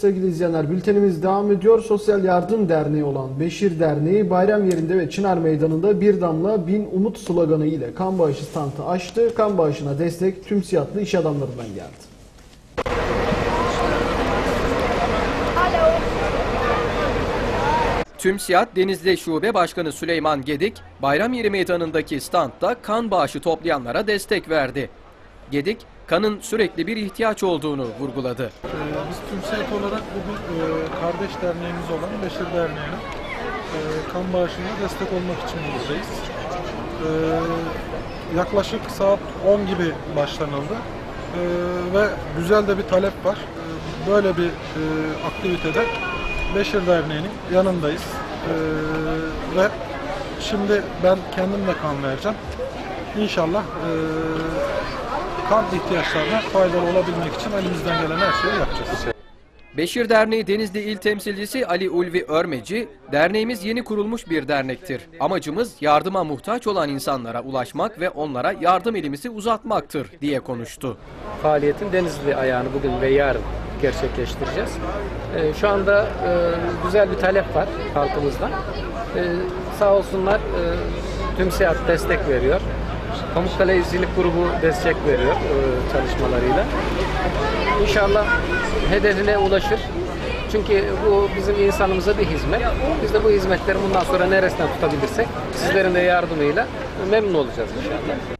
Sevgili izleyenler bültenimiz devam ediyor. Sosyal Yardım Derneği olan Beşir Derneği bayram yerinde ve Çınar Meydanı'nda bir damla bin umut sloganı ile kan bağışı standı açtı. Kan bağışına destek tüm siyatlı iş adamlarından geldi. TÜMSİAD Denizli Şube Başkanı Süleyman Gedik, Bayramyeri Meydanı'ndaki standta kan bağışı toplayanlara destek verdi. Gedik, kanın sürekli bir ihtiyaç olduğunu vurguladı. Ee, Biz TÜMSEK olarak bugün e, kardeş derneğimiz olan Beşir Derneği'ne e, kan bağışına destek olmak için buradayız. Ee, Yaklaşık saat 10 gibi başlanıldı Ee, ve güzel de bir talep var. Ee, Böyle bir e, aktivitede Beşir Derneği'nin yanındayız. Ee, Ve şimdi ben kendim de kan vereceğim. İnşallah e, kan ihtiyaçlarına faydalı olabilmek için elimizden gelen her şeyi yapacağız. Beşir Derneği Denizli İl Temsilcisi Ali Ulvi Örmeci, derneğimiz yeni kurulmuş bir dernektir. Amacımız yardıma muhtaç olan insanlara ulaşmak ve onlara yardım elimizi uzatmaktır diye konuştu. faaliyetin Denizli ayağını bugün ve yarın gerçekleştireceğiz. Ee, şu anda e, güzel bir talep var halkımızdan. Ee, sağ olsunlar e, tüm seyahat destek veriyor. Pamukkale İzcilik Grubu destek veriyor e, çalışmalarıyla. İnşallah hedefine ulaşır. Çünkü bu bizim insanımıza bir hizmet. Biz de bu hizmetleri bundan sonra neresinden tutabilirsek sizlerin de yardımıyla memnun olacağız inşallah.